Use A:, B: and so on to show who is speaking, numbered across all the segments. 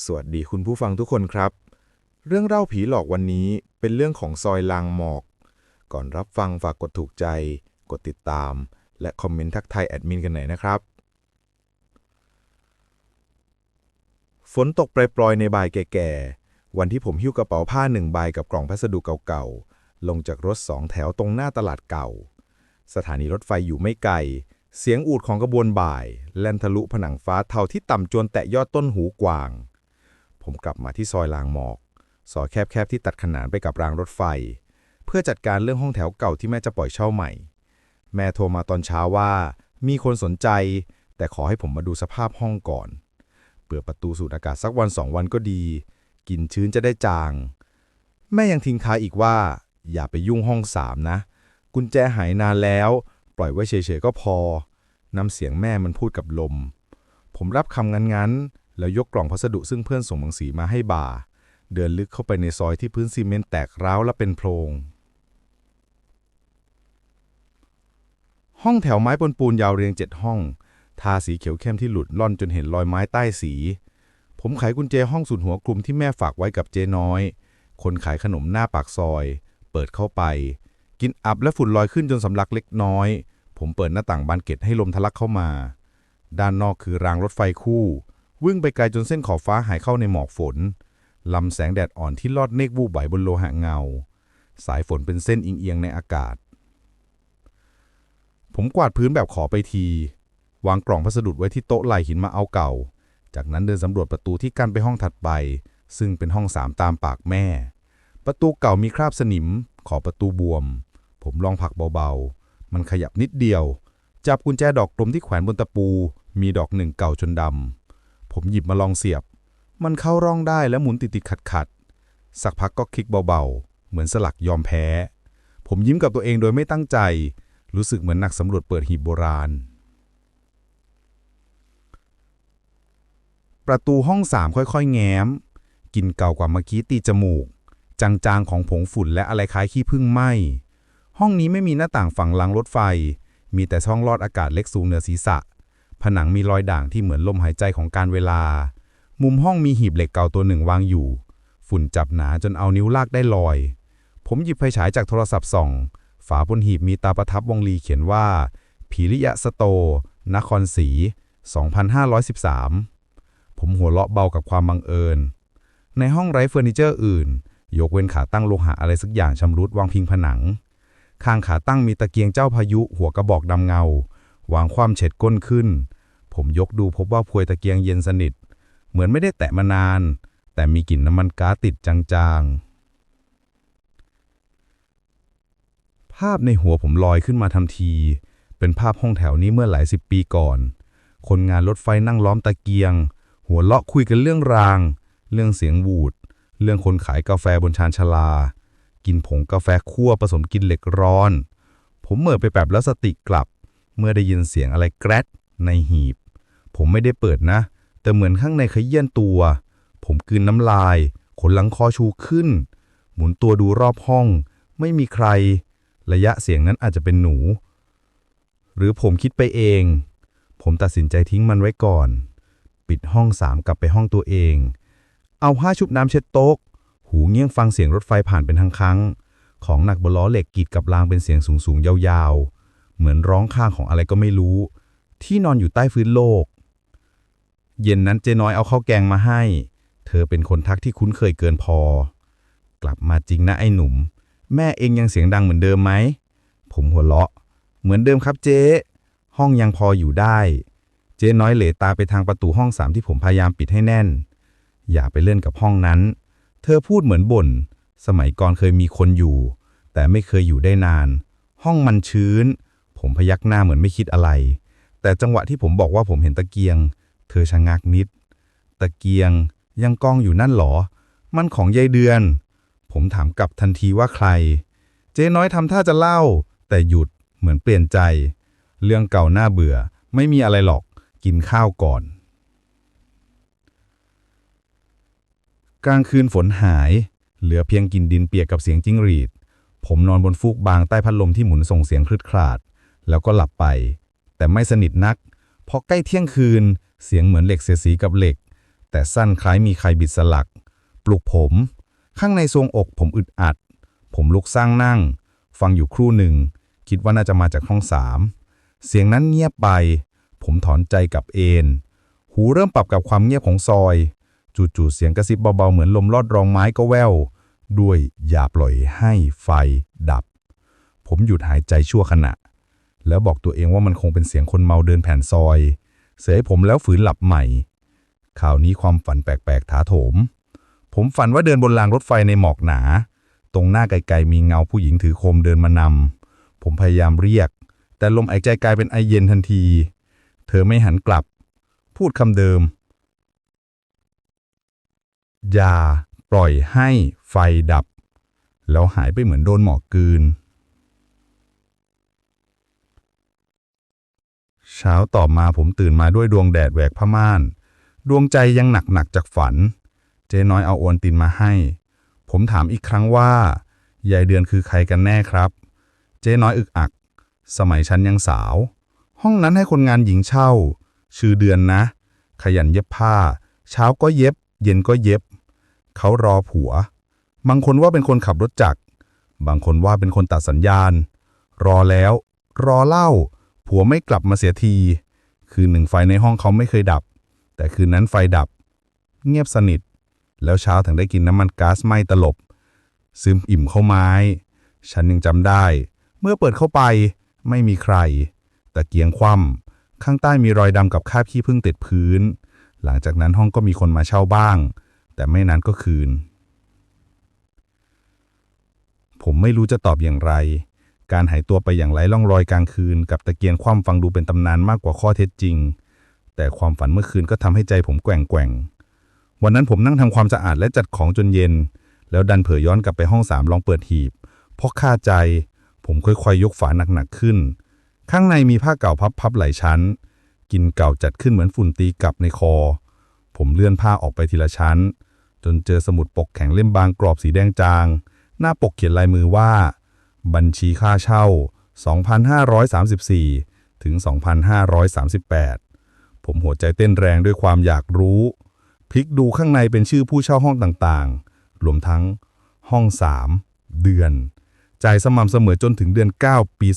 A: สวัสดีคุณผู้ฟังทุกคนครับ เรื่องเล่าผีหลอกวันนี้เป็นเรื่องของซอยลางหมอก ก่อนรับฟังฝากกดถูกใจ กดติดตาม และคอมเมนต์ทักทายแอดมินกันหน่อยนะครับ ฝนตกปรยๆในบ่ายแก่ๆ วันที่ผมหิ้วกระเป๋าผ้าหนึ่งใบกับกล่องพัสดุเก่าๆ ลงจากรถสองแถวตรงหน้าตลาดเก่า สถานีรถไฟอยู่ไม่ไกลเสียงอูดของกระบวนบ่าย แล่นทะลุผนังฟ้าเทาที่ต่ำจนแตะยอดต้นหูกวาง ผมกลับมาที่ซอยลางหมอก ซอยแคบๆที่ตัดขนานไปกับรางรถไฟ เพื่อจัดการเรื่องห้องแถวเก่าที่แม่จะปล่อยเช่าใหม่ แม่โทรมาตอนเช้าว่า มีคนสนใจ แต่ขอให้ผมมาดูสภาพห้องก่อน เปิดประตูสูดอากาศสักวันสองวันก็ดีกลิ่นชื้นจะได้จาง แม่ยังทิ้งท้ายอีกว่า อย่าไปยุ่งห้องสามนะ กุญแจหายนานแล้ว ปล่อยไว้เฉยๆก็พอน้ำเสียงแม่มันพูดกับลม ผมรับคำงั้นๆ แล้วยกกล่องพัสดุซึ่งเพื่อนส่งหนังสือมาให้บ่า เดินลึกเข้าไปในซอยที่พื้นซีเมนต์แตกร้าวและเป็นโพรง ห้องแถวไม้ปนปูนยาวเรียงเจ็ดห้อง ทาสีเขียวเข้มที่หลุดล่อนจนเห็นรอยไม้ใต้สี ผมไขกุญแจห้องสุดหัวกลุ่มที่แม่ฝากไว้กับเจ๊น้อย คนขายขนมหน้าปากซอย เปิดเข้าไป กินอับและฝุ่นลอยขึ้นจนสำลักเล็กน้อย ผมเปิดหน้าต่างบานเกล็ดให้ลมทะลักเข้ามา ด้านนอกคือรางรถไฟคู่ วิ่งไปไกลจนเส้นขอบฟ้าหายเข้าในหมอกฝนลำแสงแดดอ่อนที่ลอดเมฆวูบไหวบนโลหะเงา สายฝนเป็นเส้นอิงเอียงในอากาศ ผมกวาดพื้นแบบขอไปที วางกล่องพัสดุไว้ที่โต๊ะไหลหินมาเอาเก่า จากนั้นเดินสำรวจประตูที่กั้นไปห้องถัดไป ซึ่งเป็นห้องสามตามปากแม่ ประตูเก่ามีคราบสนิม ขอประตูบวม ผมลองผลักเบาๆ มันขยับนิดเดียว จับกุญแจดอกกลมที่แขวนบนตะปู มีดอกหนึ่งเก่าจนดำ ผมหยิบมาลองเสียบ มันเข้าร่องได้และหมุนติดๆขัดๆสักพักก็คลิกเบาๆ เหมือนสลักยอมแพ้ ผมยิ้มกับตัวเองโดยไม่ตั้งใจ รู้สึกเหมือนนักสำรวจเปิดหีบโบราณ ประตูห้องสามค่อยๆ แง้ม กินเก่ากว่าเมื่อกี้ตีจมูก จางๆ ของผงฝุ่นและอะไรคล้ายขี้ผึ้งไหมห้องนี้ไม่มีหน้าต่างฝั่งลังรถไฟ มีแต่ช่องลอดอากาศเล็กสูงเหนือศีรษะ ผนังมีรอยด่างที่เหมือนลมหายใจของการเวลา มุมห้องมีหีบเหล็กเก่าตัวหนึ่งวางอยู่ ฝุ่นจับหนาจนเอานิ้วลากได้ลอย ผมหยิบไฟฉายจากโทรศัพท์ส่อง ฝาบนหีบมีตาประทับวงลีเขียนว่า ผีริยะสโต นครศรี 2513 ผมหัวเราะเบากับความบังเอิญ ในห้องไร้เฟอร์นิเจอร์อื่น ยกเว้นขาตั้งโลหะอะไรสักอย่างชำรุดวางพิงผนัง ข้างขาตั้งมีตะเกียงเจ้าพายุหัวกระบอกดำเงา วางความเฉดก้นขึ้น ผมยกดูพบว่าพวยตะเกียงเย็นสนิท เหมือนไม่ได้แตะมานาน แต่มีกลิ่นน้ำมันก๊าซติดจางๆ ภาพในหัวผมลอยขึ้นมาทันที เป็นภาพห้องแถวนี้เมื่อหลายสิบปีก่อน คนงานรถไฟนั่งล้อมตะเกียง หัวเลาะคุยกันเรื่องราง เรื่องเสียงวูด เรื่องคนขายกาแฟบนชานชาลา กินผงกาแฟคั่วผสมกินเหล็กร้อน ผมเหม่อไปแบบแล้วสติกลับ เมื่อได้ยินเสียงอะไรแกรดในหีบ ผมไม่ได้เปิดนะ แต่เหมือนข้างในขยี้ยนตัว ผมกลืนน้ำลาย ขนหลังคอชูขึ้น หมุนตัวดูรอบห้อง ไม่มีใคร ระยะเสียงนั้นอาจจะเป็นหนู หรือผมคิดไปเอง ผมตัดสินใจทิ้งมันไว้ก่อน ปิดห้องสามกลับไปห้องตัวเอง เอาผ้าชุบน้ำเช็ดโต๊ะ หูเงี่ยงฟังเสียงรถไฟผ่านเป็นทางครั้งของหนักบนล้อเหล็กกีดกับรางเป็นเสียงสูงๆยาวๆ เหมือนร้องข้างของอะไรก็ไม่รู้ ที่นอนอยู่ใต้พื้นโลก เย็นนั้นเจ๊น้อยเอาข้าวแกงมาให้ เธอเป็นคนทักที่คุ้นเคยเกินพอ กลับมาจริงนะไอ้หนุ่ม แม่เองยังเสียงดังเหมือนเดิมไหม ผมหัวเราะ เหมือนเดิมครับเจ๊ห้องยังพออยู่ได้ เจ๊น้อยเหลตาไปทางประตูห้องสามที่ผมพยายามปิดให้แน่น อย่าไปเล่นกับห้องนั้น เธอพูดเหมือนบ่น สมัยก่อนเคยมีคนอยู่ แต่ไม่เคยอยู่ได้นาน ห้องมันชื้น ผมพยักหน้าเหมือนไม่คิดอะไร แต่จังหวะที่ผมบอกว่าผมเห็นตะเกียง เธอชะงักนิด ตะเกียงยังกองอยู่นั่นหรอ มันของยายเดือน ผมถามกลับทันทีว่าใคร เจ๊น้อยทำท่าจะเล่า แต่หยุดเหมือนเปลี่ยนใจ เรื่องเก่าหน้าเบื่อ ไม่มีอะไรหรอก กินข้าวก่อน กลางคืนฝนหาย เหลือเพียงกลิ่นดินเปียกกับเสียงจิ้งหรีด ผมนอนบนฟูกบางใต้พัดลมที่หมุนส่งเสียงคลืดคลาด แล้วก็หลับไป แต่ไม่สนิทนัก พอใกล้เที่ยงคืน เสียงเหมือนเหล็กเสียสีกับเหล็ก แต่สั้นคล้ายมีใครบิดสลัก ปลุกผม ข้างในทรวงอกผมอึดอัด ผมลุกสร้างนั่ง ฟังอยู่ครู่หนึ่ง คิดว่าน่าจะมาจากห้องสาม เสียงนั้นเงียบไป ผมถอนใจกับเอนหูเริ่มปรับกับความเงียบของซอย จู่ๆเสียงกระซิบเบาๆเหมือนลมลอดรองไม้ก็แว่วด้วยอย่าปล่อยให้ไฟดับ ผมหยุดหายใจชั่วขณะ แล้วบอกตัวเองว่ามันคงเป็นเสียงคนเมาเดินแผ่นซอย เสียให้ผมแล้วฝืนหลับใหม่ ข่าวนี้ความฝันแปลกๆถาโถม ผมฝันว่าเดินบนรางรถไฟในหมอกหนา ตรงหน้าไกลๆมีเงาผู้หญิงถือโคมเดินมานำ ผมพยายามเรียก แต่ลมหายใจกลายเป็นไอเย็นทันที เธอไม่หันกลับ พูดคำเดิม อย่า ปล่อยให้ไฟดับ แล้วหายไปเหมือนโดนหมอกกืน เช้าต่อมาผมตื่นมาด้วยดวงแดดแหวกผ้าม่าน ดวงใจยังหนักหนักจากฝัน เจ๊น้อยเอาโอนตินมาให้ ผมถามอีกครั้งว่ายายเดือนคือใครกันแน่ครับ เจ๊น้อยอึกอัก สมัยฉันยังสาว ห้องนั้นให้คนงานหญิงเช่า ชื่อเดือนนะ ขยันเย็บผ้า เช้าก็เย็บ เย็นก็เย็บ เขารอผัว บางคนว่าเป็นคนขับรถจักร บางคนว่าเป็นคนตัดสัญญาณ รอแล้ว รอเล่า ผัวไม่กลับมาเสียที คืนหนึ่งไฟในห้องเขาไม่เคยดับ แต่คืนนั้นไฟดับ เงียบสนิท แล้วเช้าถึงได้กินน้ำมันก๊าซไหม้ตลบ ซึมอิ่มเข้าไม้ ฉันยังจำได้ เมื่อเปิดเข้าไปไม่มีใคร แตะเกียงคว่ำข้างใต้มีรอยดำกับคราบขี้ผึ้งติดพื้น หลังจากนั้นห้องก็มีคนมาเช่าบ้าง แต่ไม่นานก็คืน ผมไม่รู้จะตอบอย่างไร การหายตัวไปอย่างไร้ร่องรอยกลางคืน กับตะเกียงคว่ำฟังดูเป็นตำนานมากกว่าข้อเท็จจริง แต่ความฝันเมื่อคืนก็ทำให้ใจผมแกว่งแกว่งวันนั้นผมนั่งทำความสะอาดและจัดของจนเย็น แล้วดันเผยย้อนกลับไปห้องสามลองเปิดหีบเพราะคาใจ ผมค่อยๆยกฝาหนักๆขึ้น ข้างในมีผ้าเก่าพับๆหลายชั้น กินเก่าจัดขึ้นเหมือนฝุ่นตีกลับในคอ ผมเลื่อนผ้าออกไปทีละชั้น จนเจอสมุดปกแข็งเล่มบางกรอบสีแดงจาง หน้าปกเขียนลายมือว่า บัญชีค่าเช่า 2,534 ถึง 2,538 ผมหัวใจเต้นแรงด้วยความอยากรู้ พลิกดูข้างในเป็นชื่อผู้เช่าห้องต่างๆ รวมทั้งห้อง 3 เดือน จ่ายสม่ำเสมอจนถึงเดือน 9 ปี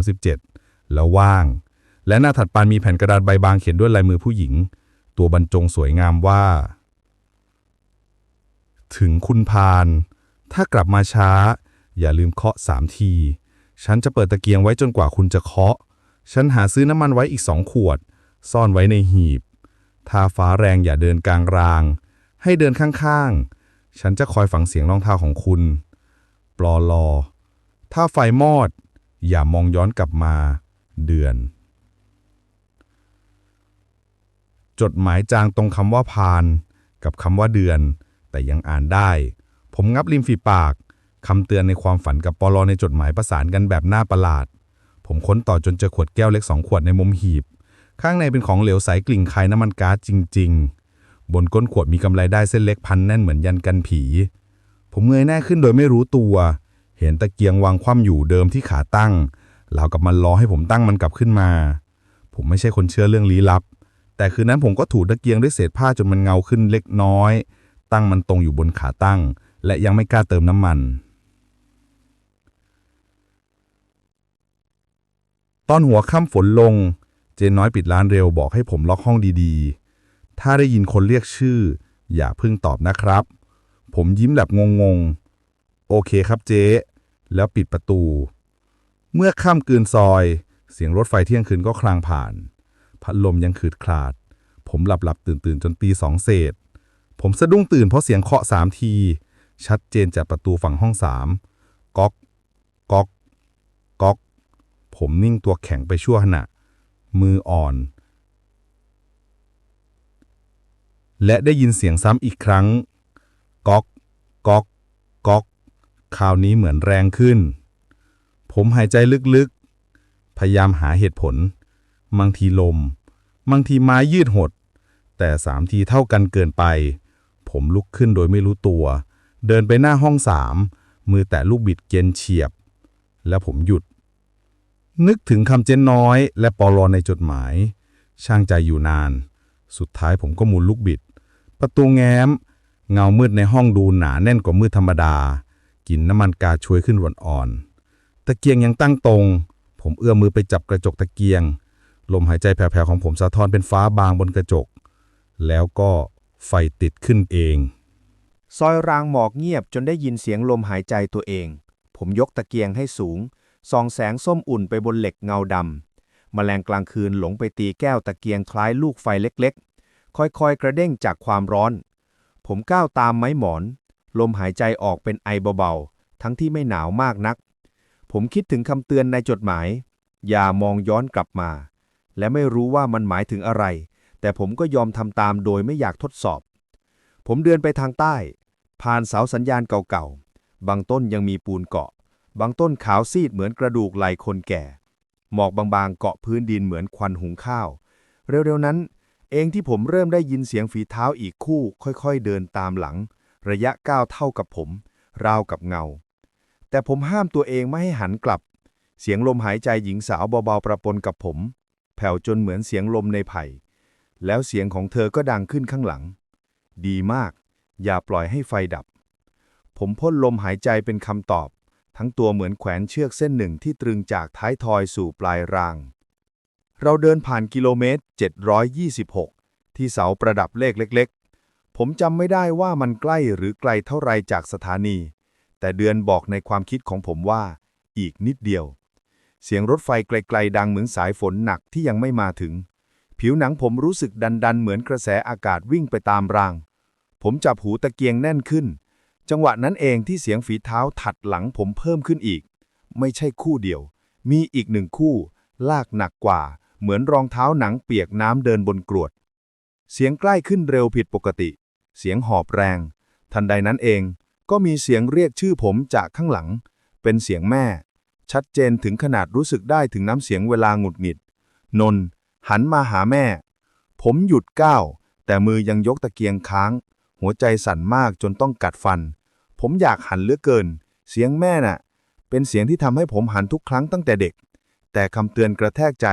A: 2537 แล้วว่าง และหน้าถัดไปมีแผ่นกระดาษใบบางเขียนด้วยลายมือผู้หญิง ตัวบรรจงสวยงามว่า ถึงคุณพาน ถ้ากลับมาช้า อย่าลืมเคาะสามที ฉันจะเปิดตะเกียงไว้จนกว่าคุณจะเคาะ ฉันหาซื้อน้ำมันไว้อีกสองขวด ซ่อนไว้ในหีบ ถ้าฟ้าแรงอย่าเดินกลางราง ให้เดินข้างๆ ฉันจะคอยฟังเสียงรองเท้าของคุณ ปลอลอ ถ้าไฟมอด อย่ามองย้อนกลับมา เดือน จดหมายจางตรงคำว่าพาน กับคำว่าเดือน แต่ยังอ่านได้ ผมงับริมฝีปาก คำเตือนในความฝันกับปลอในจดหมายประสานกันแบบน่าประหลาด ผมค้นต่อจนเจอขวดแก้วเล็กสองขวดในมุมหีบ ข้างในเป็นของเหลวใสกลิ่นคล้ายน้ำมันก๊าซจริง ๆ บนก้นขวดมีกำไรได้เส้นเล็กพันแน่นเหมือนยันกันผี ผมเงยหน้าขึ้นโดยไม่รู้ตัว เห็นตะเกียงวางคว่ำอยู่เดิมที่ขาตั้งรากับมันล้อให้ผมตั้งมันกลับขึ้นมา ผมไม่ใช่คนเชื่อเรื่องลี้ลับ แต่คืนนั้นผมก็ถูตะเกียงด้วยเศษผ้าจนมันเงาขึ้นเล็กน้อย ตั้งมันตรงอยู่บนขาตั้ง และยังไม่กล้าเติมน้ำมัน ตอนหัวค่ำฝนลง เจนน้อยปิดร้านเร็วบอกให้ผมล็อกห้องดีๆ ถ้าได้ยินคนเรียกชื่อ อย่าเพิ่งตอบนะครับ ผมยิ้มแบบงงๆ โอเคครับเจ๊ แล้วปิดประตู เมื่อค่ำกืนซอย เสียงรถไฟเที่ยงคืนก็คลางผ่าน พัดลมยังขืดคลาด ผมหลับหลับตื่นตื่นๆ จนตีสองเศษ ผมสะดุ้งตื่นเพราะเสียงเคาะสามที ชัดเจนจากประตูฝั่งห้องสามก๊อก ก๊อก ก๊อก ผมนิ่งตัวแข็งไปชั่วขณะ มืออ่อน และได้ยินเสียงซ้ำอีกครั้ง ก๊อก ก๊อก ก๊อก คราวนี้เหมือนแรงขึ้น ผมหายใจลึกๆ พยายามหาเหตุผล บางทีลม บางทีไม้ยืดหด แต่สามทีเท่ากันเกินไป ผมลุกขึ้นโดยไม่รู้ตัว เดินไปหน้าห้องสาม มือแตะลูกบิดเกนเฉียบ แล้วผมหยุด นึกถึงคำเจนน้อย และปอลอในจดหมาย ช่างใจอยู่นาน สุดท้ายผมก็มุนลูกบิด ประตูแง้ม เงามืดในห้องดูหนาแน่นกว่ามืดธรรมดากลิ่นน้ำมันกาช่วยขึ้นอ่อน ตะเกียงยังตั้งตรง ผมเอื้อมมือไปจับกระจกตะเกียง ลมหายใจแผ่วๆของผมสะท้อนเป็นฟ้าบางบนกระจก แล้วก็ไฟติดขึ้นเอง
B: ซอยรางหมอกเงียบจนได้ยินเสียงลมหายใจตัวเอง ผมยกตะเกียงให้สูง ส่องแสงส้มอุ่นไปบนเหล็กเงาดำแมลงกลางคืนหลงไปตีแก้วตะเกียงคล้ายลูกไฟเล็กๆ ค่อยๆ กระเด้งจากความร้อน ผมก้าวตามไม้หมอน ลมหายใจออกเป็นไอเบาๆ ทั้งที่ไม่หนาวมากนัก ผมคิดถึงคำเตือนในจดหมาย อย่ามองย้อนกลับมา และไม่รู้ว่ามันหมายถึงอะไร แต่ผมก็ยอมทำตามโดยไม่อยากทดสอบ ผมเดินไปทางใต้ ผ่านเสาสัญญาณเก่าๆ บางต้นยังมีปูนเกาะ บางต้นขาวซีดเหมือนกระดูกไหลคนแก่ หมอกบางๆเกาะพื้นดินเหมือนควันหุงข้าว เร็วๆนั้น เองที่ผมเริ่มได้ยินเสียงฝีเท้าอีกคู่ค่อยๆเดินตามหลัง ระยะก้าวเท่ากับผม ราวกับเงา แต่ผมห้ามตัวเองไม่ให้หันกลับ เสียงลมหายใจหญิงสาวเบาๆประปนกับผม แผ่วจนเหมือนเสียงลมในไผ่ แล้วเสียงของเธอก็ดังขึ้นข้างหลัง ดีมาก อย่าปล่อยให้ไฟดับ ผมพ่นลมหายใจเป็นคำตอบ ทั้งตัวเหมือนแขวนเชือกเส้นหนึ่งที่ตรึงจากท้ายทอยสู่ปลายราง เราเดินผ่านกิโลเมตร 726 ที่เสาประดับเลขเล็กๆ ผมจำไม่ได้ว่ามันใกล้หรือไกลเท่าไรจากสถานี แต่เดือนบอกในความคิดของผมว่า อีกนิดเดียว เสียงรถไฟไกลๆดังเหมือนสายฝนหนักที่ยังไม่มาถึง ผิวหนังผมรู้สึกดันๆ เหมือนกระแสอากาศวิ่งไปตามราง ผมจับหูตะเกียงแน่นขึ้น จังหวะนั้นเองที่เสียงฝีเท้าถัดหลังผมเพิ่มขึ้นอีก ไม่ใช่คู่เดียว มีอีกหนึ่งคู่ ลากหนักกว่า เหมือนรองเท้าหนังเปียกน้ำเดินบนกรวด เสียงใกล้ขึ้นเร็วผิดปกติ เสียงหอบแรง ทันใดนั้นเอง ก็มีเสียงเรียกชื่อผมจากข้างหลัง เป็นเสียงแม่ ชัดเจนถึงขนาดรู้สึกได้ถึงน้ำเสียงเวลาหงุดหงิด นนท์หันมาหาแม่ ผมหยุดก้าวแต่มือยังยกตะเกียงค้าง หัวใจสั่นมากจนต้องกัดฟัน ผมอยากหันเหลือเกิน เสียงแม่น่ะ เป็นเสียงที่ทำให้ผมหันทุกครั้งตั้งแต่เด็ก แต่คำเตือนกระแทกใจ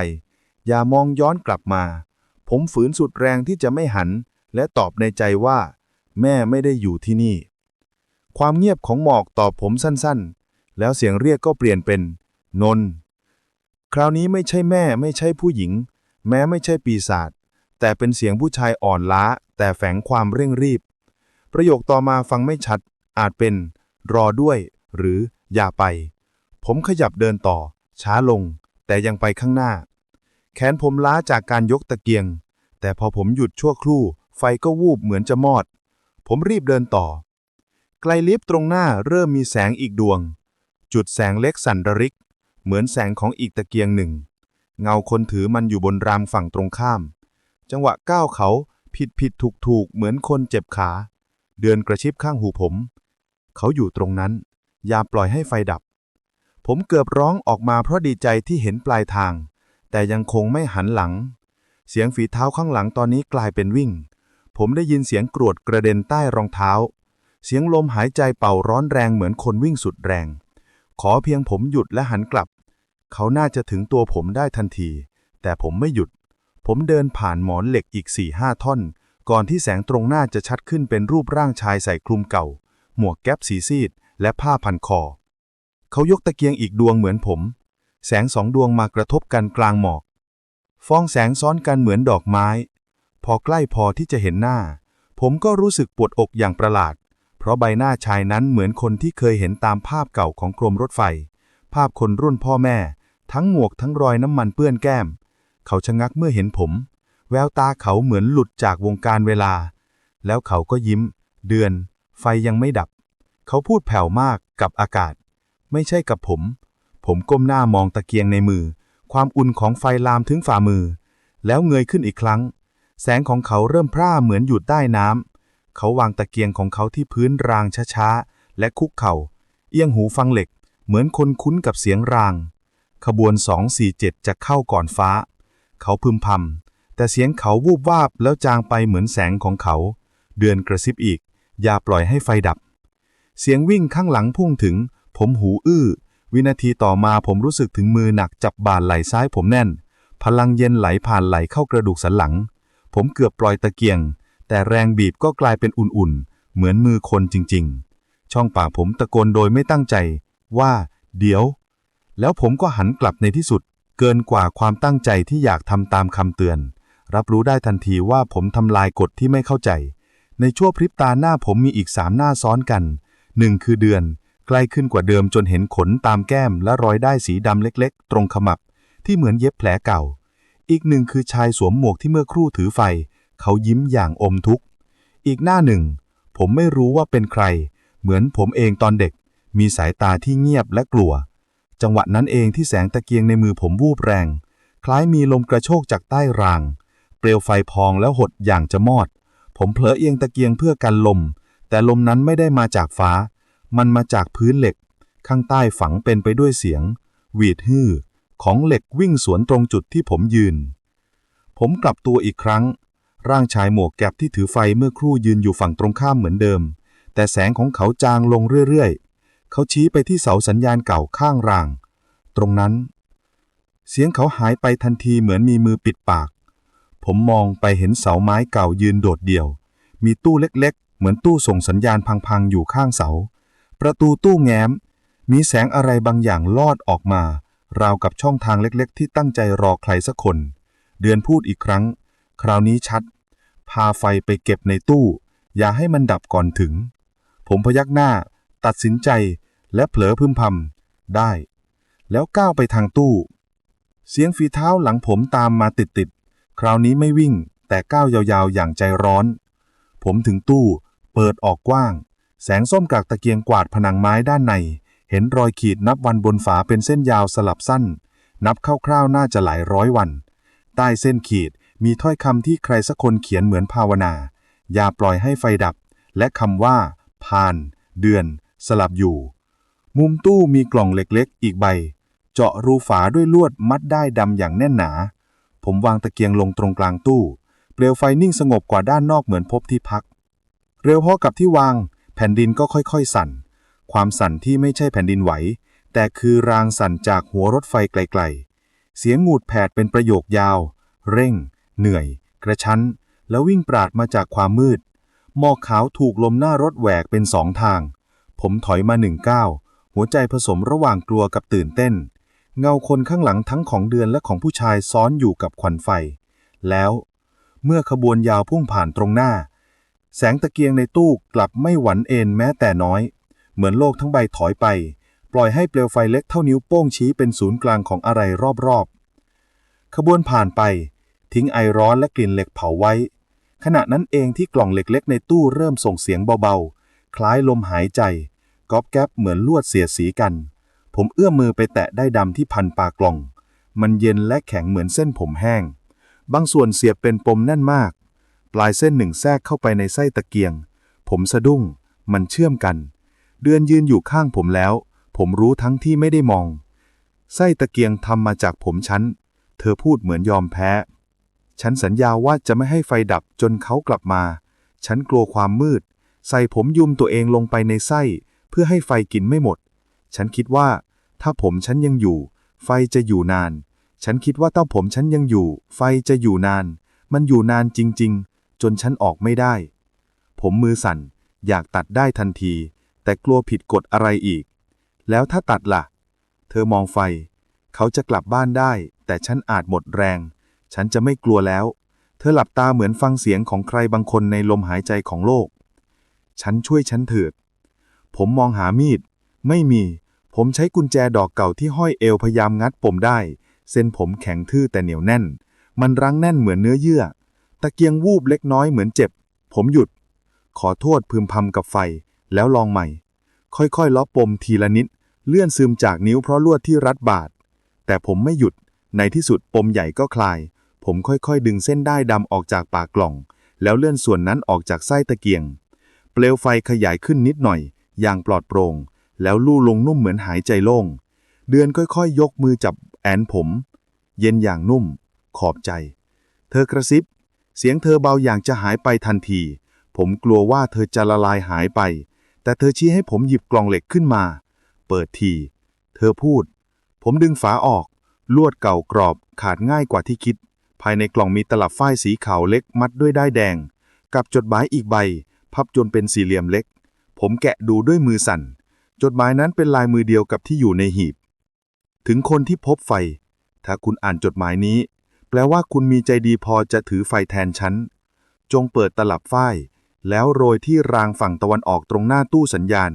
B: อย่ามองย้อนกลับมา ผมฝืนสุดแรงที่จะไม่หัน และตอบในใจว่า แม่ไม่ได้อยู่ที่นี่ ความเงียบของหมอกตอบผมสั้นๆ แล้วเสียงเรียกก็เปลี่ยนเป็น นน คราวนี้ไม่ใช่แม่ไม่ใช่ผู้หญิง แม้ไม่ใช่ปีศาจแต่เป็นเสียงผู้ชายอ่อนล้า แต่แฝงความเร่งรีบ ประโยคต่อมาฟังไม่ชัด อาจเป็น รอด้วย หรืออย่าไป ผมขยับเดินต่อ ช้าลง แต่ยังไปข้างหน้า แขนผมล้าจากการยกตะเกียง แต่พอผมหยุดชั่วครู่ ไฟก็วูบเหมือนจะมอด ผมรีบเดินต่อ ไกลลิฟต์ตรงหน้าเริ่มมีแสงอีกดวง จุดแสงเล็กสั่นระริก เหมือนแสงของอีกตะเกียงหนึ่ง เงาคนถือมันอยู่บนรางฝั่งตรงข้าม จังหวะก้าวเขาผิดผิดถูกถูกเหมือนคนเจ็บขา เดือนกระชิบข้างหูผม เขาอยู่ตรงนั้น อย่าปล่อยให้ไฟดับ ผมเกือบร้องออกมาเพราะดีใจที่เห็นปลายทาง แต่ยังคงไม่หันหลัง เสียงฝีเท้าข้างหลังตอนนี้กลายเป็นวิ่ง ผมได้ยินเสียงกรวดกระเด็นใต้รองเท้า เสียงลมหายใจเป่าร้อนแรงเหมือนคนวิ่งสุดแรง ขอเพียงผมหยุดและหันกลับ เขาน่าจะถึงตัวผมได้ทันที แต่ผมไม่หยุด ผมเดินผ่านหมอนเหล็กอีกสี่ห้าท่อนก่อนที่แสงตรงหน้าจะชัดขึ้นเป็นรูปร่างชายใส่คลุมเก่า หมวกแก๊ปสีซีด และผ้าพันคอ เขายกตะเกียงอีกดวงเหมือนผม แสงสองดวงมากระทบกันกลางหมอก ฟองแสงซ้อนกันเหมือนดอกไม้ พอใกล้พอที่จะเห็นหน้า ผมก็รู้สึกปวดอกอย่างประหลาด เพราะใบหน้าชายนั้นเหมือนคนที่เคยเห็นตามภาพเก่าของกรมรถไฟ ภาพคนรุ่นพ่อแม่ ทั้งหมวกทั้งรอยน้ำมันเปื้อนแก้ม เขาชะงักเมื่อเห็นผม แววตาเขาเหมือนหลุดจากวงการเวลา แล้วเขาก็ยิ้ม เดือน ไฟยังไม่ดับ เขาพูดแผ่วมากกับอากาศ ไม่ใช่กับผม ผมก้มหน้ามองตะเกียงในมือ ความอุ่นของไฟลามถึงฝ่ามือ แล้วเงยขึ้นอีกครั้ง แสงของเขาเริ่มพร่าเหมือนหยุดใต้น้ำ เขาวางตะเกียงของเขาที่พื้นรางช้าๆ และคุกเข่า เอียงหูฟังเหล็ก เหมือนคนคุ้นกับเสียงราง ขบวน 247 จะเข้าก่อนฟ้า เขาพึมพำแต่เสียงเขาวูบวาบแล้วจางไปเหมือนแสงของเขา เดือนกระซิบอีก อย่าปล่อยให้ไฟดับ เสียงวิ่งข้างหลังพุ่งถึง ผมหูอื้อ วินาทีต่อมาผมรู้สึกถึงมือหนักจับบ่าไหล่ซ้ายผมแน่น พลังเย็นไหลผ่านไหลเข้ากระดูกสันหลัง ผมเกือบปล่อยตะเกียง แต่แรงบีบก็กลายเป็นอุ่นๆ เหมือนมือคนจริงๆ ช่องปากผมตะโกนโดยไม่ตั้งใจ ว่า เดี๋ยว แล้วผมก็หันกลับในที่สุด เกินกว่าความตั้งใจที่อยากทำตามคำเตือน รับรู้ได้ทันทีว่าผมทำลายกฎที่ไม่เข้าใจ ในชั่วพริบตาหน้าผมมีอีกสามหน้าซ้อนกันหนึ่งคือเดือน ใกล้ขึ้นกว่าเดิมจนเห็นขนตามแก้มและรอยได้สีดำเล็กๆ ตรงขมับ ที่เหมือนเย็บแผลเก่า อีกหนึ่งคือชายสวมหมวกที่เมื่อครู่ถือไฟ เขายิ้มอย่างอมทุกข์ อีกหน้าหนึ่ง ผมไม่รู้ว่าเป็นใคร เหมือนผมเองตอนเด็ก มีสายตาที่เงียบและกลัว จังหวะนั้นเองที่แสงตะเกียงในมือผมวูบแรง คล้ายมีลมกระโชกจากใต้ราง เปลวไฟพองแล้วหดอย่างจะมอด ผมเผลอเอียงตะเกียงเพื่อกันลม แต่ลมนั้นไม่ได้มาจากฟ้า มันมาจากพื้นเหล็ก ข้างใต้ฝังเป็นไปด้วยเสียง หวีดฮือ ของเหล็กวิ่งสวนตรงจุดที่ผมยืน ผมกลับตัวอีกครั้ง ร่างชายหมวกแก็บที่ถือไฟเมื่อครู่ยืนอยู่ฝั่งตรงข้ามเหมือนเดิม แต่แสงของเขาจางลงเรื่อยๆ เขาชี้ไปที่เสาสัญญาณเก่าข้างราง ตรงนั้น เสียงเขาหายไปทันทีเหมือนมีมือปิดปาก ผมมองไปเห็นเสาไม้เก่ายืนโดดเดี่ยว มีตู้เล็กๆ เหมือนตู้ส่งสัญญาณพังๆ อยู่ข้างเสา ประตูตู้แง้ม มีแสงอะไรบางอย่างลอดออกมา ราวกับช่องทางเล็กๆ ที่ตั้งใจรอใครสักคน เดือนพูดอีกครั้ง คราวนี้ชัด พาไฟไปเก็บในตู้ อย่าให้มันดับก่อนถึง ผมพยักหน้า ตัดสินใจและเผลอพึมพำได้ แล้วก้าวไปทางตู้ เสียงฝีเท้าหลังผมตามมาติดๆ คราวนี้ไม่วิ่งแต่ก้าวยาวๆ อย่างใจร้อน ผมถึงตู้ เปิดออกกว้าง แสงส้มกากตะเกียงกวาดผนังไม้ด้านใน เห็นรอยขีดนับวันบนฝาเป็นเส้นยาวสลับสั้น นับคร่าวๆน่าจะหลายร้อยวัน ใต้เส้นขีดมีถ้อยคำที่ใครสักคนเขียนเหมือนภาวนา อย่าปล่อยให้ไฟดับ และคำว่า ผ่าน เดือน สลับอยู่ มุมตู้มีกล่องเล็กๆ อีกใบ เจาะรูฝาด้วยลวดมัดได้ดำอย่างแน่นหนา ผมวางตะเกียงลงตรงกลางตู้ เปลวไฟนิ่งสงบกว่าด้านนอกเหมือนพบที่พัก เร็วพอกับที่วาง แผ่นดินก็ค่อยๆสั่น ความสั่นที่ไม่ใช่แผ่นดินไหว แต่คือรางสั่นจากหัวรถไฟไกลๆ เสียงงูดแผดเป็นประโยคยาว เร่ง เหนื่อย กระชั้น แล้ววิ่งปราดมาจากความมืด หมอกขาวถูกลมหน้ารถแหวกเป็นสองทาง ผมถอยมาหนึ่งก้าว หัวใจผสมระหว่างกลัวกับตื่นเต้น เงาคนข้างหลังทั้งของเดือนและของผู้ชายซ้อนอยู่กับควันไฟ แล้ว เมื่อขบวนยาวพุ่งผ่านตรงหน้า แสงตะเกียงในตู้กลับไม่หวั่นเอ็นแม้แต่น้อย เหมือนโลกทั้งใบถอยไป ปล่อยให้เปลวไฟเล็กเท่านิ้วโป้งชี้เป็นศูนย์กลางของอะไรรอบๆ ขบวนผ่านไป ทิ้งไอร้อนและกลิ่นเหล็กเผาไว้ ขณะนั้นเองที่กล่องเหล็กเล็กในตู้เริ่มส่งเสียงเบาๆ คล้ายลมหายใจก๊อบแก๊บเหมือนลวดเสียดสีกัน ผมเอื้อมมือไปแตะได้ดำที่พันปากกล่อง มันเย็นและแข็งเหมือนเส้นผมแห้ง บางส่วนเสียบเป็นปมแน่นมาก ปลายเส้นหนึ่งแทรกเข้าไปในไส้ตะเกียง ผมสะดุ้ง มันเชื่อมกัน เดือนยืนอยู่ข้างผมแล้ว ผมรู้ทั้งที่ไม่ได้มอง ไส้ตะเกียงทำมาจากผมฉัน เธอพูดเหมือนยอมแพ้ ฉันสัญญาว่าจะไม่ให้ไฟดับจนเขากลับมา ฉันกลัวความมืด ใส่ผมยุมตัวเองลงไปในไส้ เพื่อให้ไฟกินไม่หมด ฉันคิดว่า ถ้าผมฉันยังอยู่ ไฟจะอยู่นาน ฉันคิดว่าถ้าผมฉันยังอยู่ ไฟจะอยู่นาน มันอยู่นานจริง ๆ จนฉันออกไม่ได้ ผมมือสั่น อยากตัดได้ทันที แต่กลัวผิดกฎอะไรอีก แล้วถ้าตัดล่ะ เธอมองไฟ เขาจะกลับบ้านได้ แต่ฉันอาจหมดแรง ฉันจะไม่กลัวแล้ว เธอหลับตาเหมือนฟังเสียงของใครบางคนในลมหายใจของโลก ฉันช่วยฉันเถิด ผมมองหามีด ไม่มี ผมใช้กุญแจดอกเก่าที่ห้อยเอวพยายามงัดปมได้ เส้นผมแข็งทื่อแต่เหนียวแน่น มันรั้งแน่นเหมือนเนื้อเยื่อ ตะเกียงวูบเล็กน้อยเหมือนเจ็บ ผมหยุด ขอโทษพึมพำกับไฟ แล้วลองใหม่ ค่อยๆล้อปมทีละนิด เลื่อนซึมจากนิ้วเพราะลวดที่รัดบาด แต่ผมไม่หยุด ในที่สุดปมใหญ่ก็คลาย ผมค่อยๆ ดึงเส้นได้ดำออกจากปากกล่อง แล้วเลื่อนส่วนนั้นออกจากไส้ตะเกียง เปลวไฟขยายขึ้นนิดหน่อย อย่างปลอดโปร่ง แล้วลู่ลงนุ่มเหมือนหายใจโล่ง เดือนค่อยๆยยกมือจับแอนผม เย็นอย่างนุ่ม ขอบใจ เธอกระซิบ เสียงเธอเบาอย่างจะหายไปทันที ผมกลัวว่าเธอจะละลายหายไป แต่เธอชี้ให้ผมหยิบกล่องเหล็กขึ้นมา เปิดที เธอพูด ผมดึงฝาออก ลวดเก่ากรอบขาดง่ายกว่าที่คิด ภายในกล่องมีตลับฝ้ายสีขาวเล็กมัดด้วยด้ายแดง กับจดหมายอีกใบ พับจนเป็นสี่เหลี่ยมเล็ก ผมแกะดูด้วยมือสั่น จดหมายนั้นเป็นลายมือเดียวกับที่อยู่ในหีบ ถึงคนที่พบไฟ ถ้าคุณอ่านจดหมายนี้ แปลว่าคุณมีใจดีพอจะถือไฟแทนฉัน จงเปิดตลับฝ้าย แล้วโรยที่รางฝั่งตะวันออกตรงหน้าตู้สัญญาณ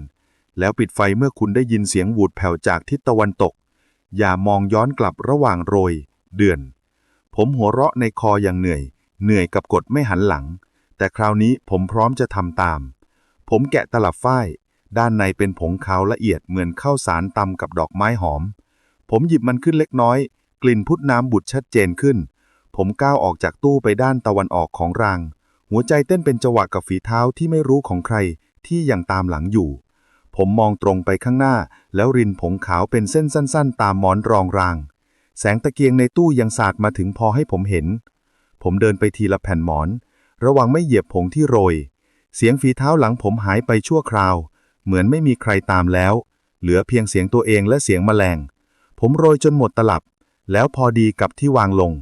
B: แล้วปิดไฟเมื่อคุณได้ยินเสียงหวูดแผ่วจากทิศตะวันตก อย่ามองย้อนกลับระหว่างโรย เดือน ผมหัวเราะในคออย่างเหนื่อย เหนื่อยกับกดไม่หันหลัง แต่คราวนี้ผมพร้อมจะทำตาม ผมแกะตลับฝ้าย ด้านในเป็นผงขาวละเอียดเหมือนข้าวสารตำกับดอกไม้หอม ผมหยิบมันขึ้นเล็กน้อย กลิ่นพุทน้ำบุดชัดเจนขึ้น ผมก้าวออกจากตู้ไปด้านตะวันออกของราง หัวใจเต้นเป็นจังหวะกับฝีเท้าที่ไม่รู้ของใครที่ยังตามหลังอยู่ ผมมองตรงไปข้างหน้า แล้วรินผงขาวเป็นเส้นสั้น ๆ ตามหมอนรองราง แสงตะเกียงในตู้ยังสาดมาถึงพอให้ผมเห็น ผมเดินไปทีละแผ่นหมอน ระวังไม่เหยียบผงที่โรย เสียงฝีเท้าหลังผมหายไปชั่วคราว เหมือนไม่มีใครตามแล้ว เหลือเพียงเสียงตัวเองและเสียงแมลง ผมโรยจนหมดตลับ แล้วพอดีกับที่วางลง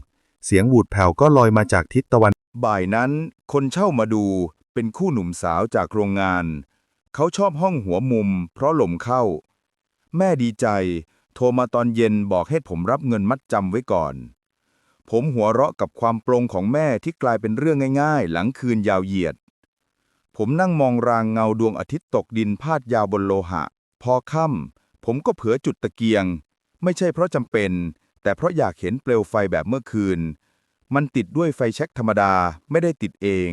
B: เสียงหวูดแผ่วก็ลอยมาจากทิศตะวัน
A: บ่ายนั้น คนเช่ามาดูเป็นคู่หนุ่มสาวจากโรงงาน เขาชอบห้องหัวมุม เพราะลมเข้า แม่ดีใจ โทรมาตอนเย็นบอกให้ผมรับเงินมัดจำไว้ก่อน ผมหัวเราะกับความปรงของแม่ที่กลายเป็นเรื่องง่าย ๆ หลังคืนยาวเหยียด ผมนั่งมองรางเงาดวงอาทิตย์ตกดินพาดยาวบนโลหะ พอค่ำผมก็เผลอจุดตะเกียง ไม่ใช่เพราะจำเป็น แต่เพราะอยากเห็นเปลวไฟแบบเมื่อคืน มันติดด้วยไฟแช็กธรรมดาไม่ได้ติดเอง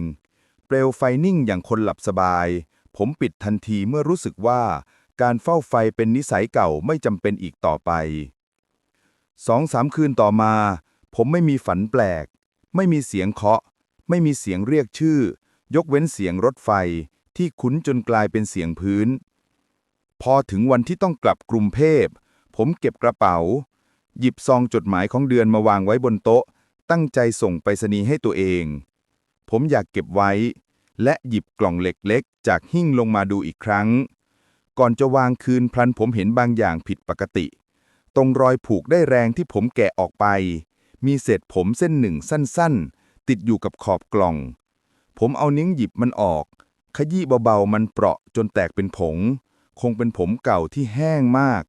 A: เปลวไฟนิ่งอย่างคนหลับสบาย ผมปิดทันทีเมื่อรู้สึกว่า การเฝ้าไฟเป็นนิสัยเก่าไม่จำเป็นอีกต่อไปสองสามคืนต่อมา ผมไม่มีฝันแปลก ไม่มีเสียงเคาะ ไม่มีเสียงเรียกชื่อ ยกเว้นเสียงรถไฟที่คุ้นจนกลายเป็นเสียงพื้น พอถึงวันที่ต้องกลับกรุงเทพผมเก็บกระเป๋า หยิบซองจดหมายของเดือนมาวางไว้บนโต๊ะ ตั้งใจส่งไปรษณีย์ให้ตัวเอง ผมอยากเก็บไว้ และหยิบกล่องเหล็กเล็กจากหิ้งลงมาดูอีกครั้ง ก่อนจะวางคืนพลันผมเห็นบางอย่างผิดปกติ ตรงรอยผูกได้แรงที่ผมแกะออกไป มีเศษผมเส้นหนึ่งสั้นๆ ติดอยู่กับขอบกล่อง ผมเอานิ้วหยิบมันออก ขยี้เบาๆ มันเปราะจนแตกเป็นผง คงเป็นผมเก่าที่แห้งมาก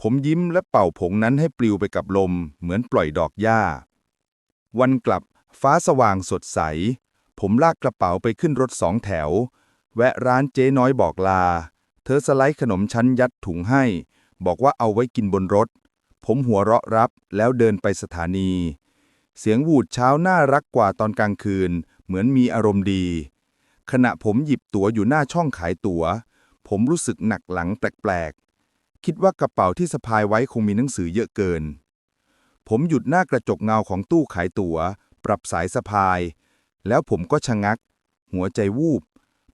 A: ผมยิ้มและเป่าผงนั้นให้ปลิวไปกับลม เหมือนปล่อยดอกหญ้า วันกลับฟ้าสว่างสดใส ผมลากกระเป๋าไปขึ้นรถสองแถว แวะร้านเจ๊น้อยบอกลา เธอสไลด์ขนมชั้นยัดถุงให้ บอกว่าเอาไว้กินบนรถ ผมหัวเราะรับแล้วเดินไปสถานี เสียงหวูดเช้าน่ารักกว่าตอนกลางคืนเหมือนมีอารมณ์ดี ขณะผมหยิบตั๋วอยู่หน้าช่องขายตั๋ว ผมรู้สึกหนักหลังแปลกๆ คิดว่ากระเป๋าที่สะพายไว้คงมีหนังสือเยอะเกิน ผมหยุดหน้ากระจกเงาของตู้ขายตั๋ว ปรับสายสะพาย แล้วผมก็ชะงัก หัวใจวูบ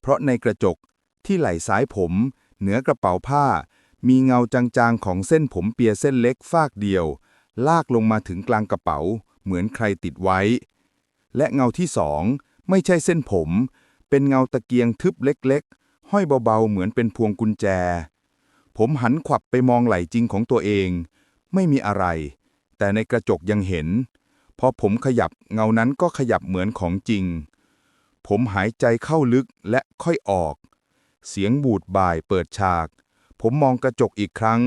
A: เพราะในกระจกที่ไหล่ซ้ายผม เหนือกระเป๋าผ้า มีเงาจางๆของเส้นผมเปียเส้นเล็กฟากเดียว ลากลงมาถึงกลางกระเป๋า เหมือนใครติดไว้ และเงาที่สองไม่ใช่เส้นผม เป็นเงาตะเกียงทึบเล็กๆ ห้อยเบาๆ เหมือนเป็นพวงกุญแจ ผมหันขวับไปมองไหล่จริงของตัวเอง ไม่มีอะไร แต่ในกระจกยังเห็น พอผมขยับเงานั้นก็ขยับเหมือนของจริง ผมหายใจเข้าลึกและค่อยออก เสียงบูดบ่ายเปิดฉาก ผมมองกระจกอีกครั้ง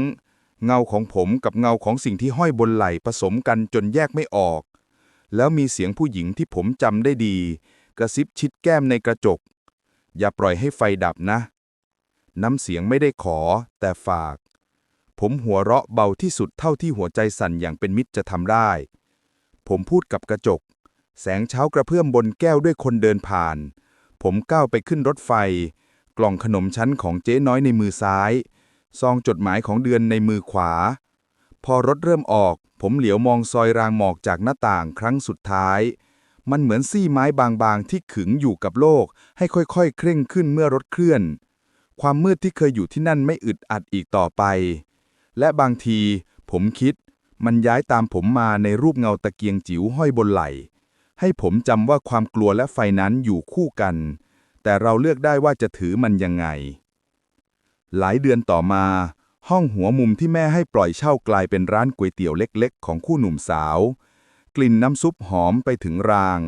A: เงาของผมกับเงาของสิ่งที่ห้อยบนไหล่ผสมกันจนแยกไม่ออก แล้วมีเสียงผู้หญิงที่ผมจำได้ดี กระซิบชิดแก้มในกระจก อย่าปล่อยให้ไฟดับนะ น้ำเสียงไม่ได้ขอ แต่ฝาก ผมหัวเราะเบาที่สุดเท่าที่หัวใจสั่นอย่างเป็นมิตรจะทำได้ ผมพูดกับกระจก แสงเช้ากระเพื่อมบนแก้วด้วยคนเดินผ่าน ผมก้าวไปขึ้นรถไฟ กล่องขนมชั้นของเจ๊น้อยในมือซ้าย ซองจดหมายของเดือนในมือขวา พอรถเริ่มออก ผมเหลียวมองซอยรางหมอกจากหน้าต่างครั้งสุดท้าย มันเหมือนซี่ไม้บางๆ ที่ขึงอยู่กับโลก ให้ค่อยๆ เคร่งขึ้นเมื่อรถเคลื่อน ความมืดที่เคยอยู่ที่นั่นไม่อึดอัดอีกต่อไป และบางที ผมคิด มันย้ายตามผมมาในรูปเงาตะเกียงจิ๋วห้อยบนไหล ให้ผมจำว่าความกลัวและไฟนั้นอยู่คู่กัน แต่เราเลือกได้ว่าจะถือมันยังไง หลายเดือนต่อมา ห้องหัวมุมที่แม่ให้ปล่อยเช่ากลายเป็นร้านก๋วยเตี๋ยวเล็กๆ ของคู่หนุ่มสาว กลิ่นน้ำซุปหอมไปถึงราง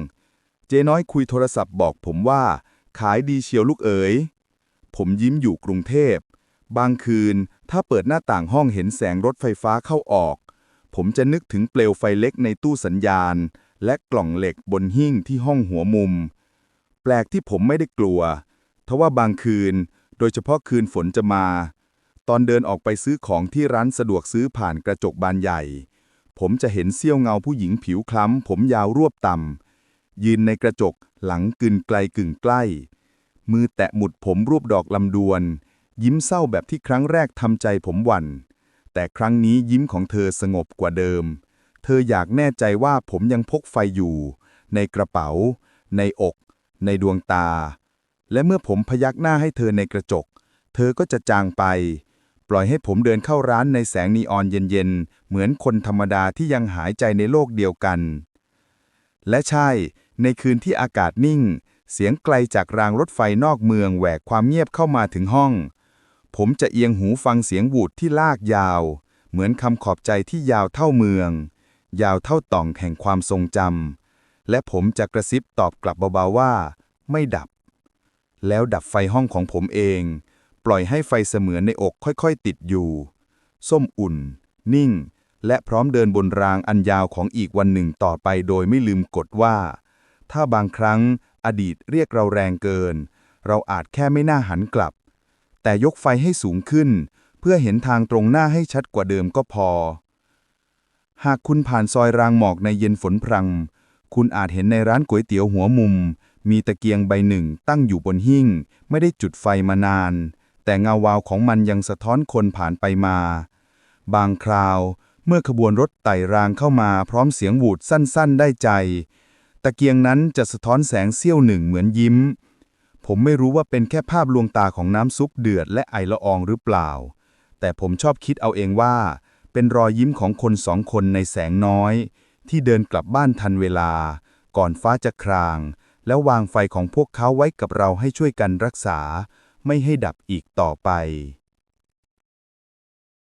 A: เจ๊น้อยคุยโทรศัพท์บอกผมว่า ขายดีเชียวลูกเอ๋ย ผมยิ้มอยู่กรุงเทพ บางคืนถ้าเปิดหน้าต่างห้องเห็นแสงรถไฟฟ้าเข้าออก ผมจะนึกถึงเปลวไฟเล็กในตู้สัญญาณ และกล่องเหล็กบนหิ้งที่ห้องหัวมุม แปลกที่ผมไม่ได้กลัว ทว่าบางคืน โดยเฉพาะคืนฝนจะมา ตอนเดินออกไปซื้อของที่ร้านสะดวกซื้อผ่านกระจกบานใหญ่ ผมจะเห็นเสี้ยวเงาผู้หญิงผิวคล้ำ ผมยาวรวบต่ำยืนในกระจกหลังกึนไกลกึ่งใกล้ มือแตะหมุดผมรูปดอกลำดวน ยิ้มเศร้าแบบที่ครั้งแรกทำใจผมหวั่น แต่ครั้งนี้ยิ้มของเธอสงบกว่าเดิม เธออยากแน่ใจว่าผมยังพกไฟอยู่ ในกระเป๋า ในอก ในดวงตา และเมื่อผมพยักหน้าให้เธอในกระจก เธอก็จะจางไปป ล่อยให้ผมเดินเข้าร้านในแสงนีออนเย็นๆ เหมือนคนธรรมดาที่ยังหายใจในโลกเดียวกัน และใช่ ในคืนที่อากาศนิ่ง เสียงไกลจากรางรถไฟนอกเมืองแหวกความเงียบเข้ามาถึงห้อง ผมจะเอียงหูฟังเสียงบูดที่ลากยาว เหมือนคำขอบใจที่ยาวเท่าเมือง ยาวเท่าต่องแห่งความทรงจำและผมจะกระซิบตอบกลับเบาๆว่า ไม่ดับ แล้วดับไฟห้องของผมเอง ปล่อยให้ไฟเสมือนในอกค่อยๆ ติดอยู่ ส้มอุ่น นิ่ง และพร้อมเดินบนรางอันยาวของอีกวันหนึ่งต่อไปโดยไม่ลืมกฎว่า ถ้าบางครั้งอดีตเรียกเราแรงเกิน เราอาจแค่ไม่น่าหันกลับ แต่ยกไฟให้สูงขึ้น เพื่อเห็นทางตรงหน้าให้ชัดกว่าเดิมก็พอ หากคุณผ่านซอยรางหมอกในเย็นฝนพรำคุณอาจเห็นในร้านก๋วยเตี๋ยวหัวมุม มีตะเกียงใบหนึ่งตั้งอยู่บนหิ้ง ไม่ได้จุดไฟมานาน แต่เงาวาวของมันยังสะท้อนคนผ่านไปมา บางคราว เมื่อขบวนรถไต่รางเข้ามาพร้อมเสียงหวูดสั้นๆ ได้ใจ ตะเกียงนั้นจะสะท้อนแสงเสี้ยวหนึ่งเหมือนยิ้ม ผมไม่รู้ว่าเป็นแค่ภาพลวงตาของน้ำซุปเดือดและไอละอองหรือเปล่า แต่ผมชอบคิดเอาเองว่า เป็นรอยยิ้มของคนสองคนในแสงน้อย ที่เดินกลับบ้านทันเวลา ก่อนฟ้าจะคราง แล้ววางไฟของพวกเขาไว้กับเราให้ช่วยกันรักษา ไม่ให้ดับอีกต่อไป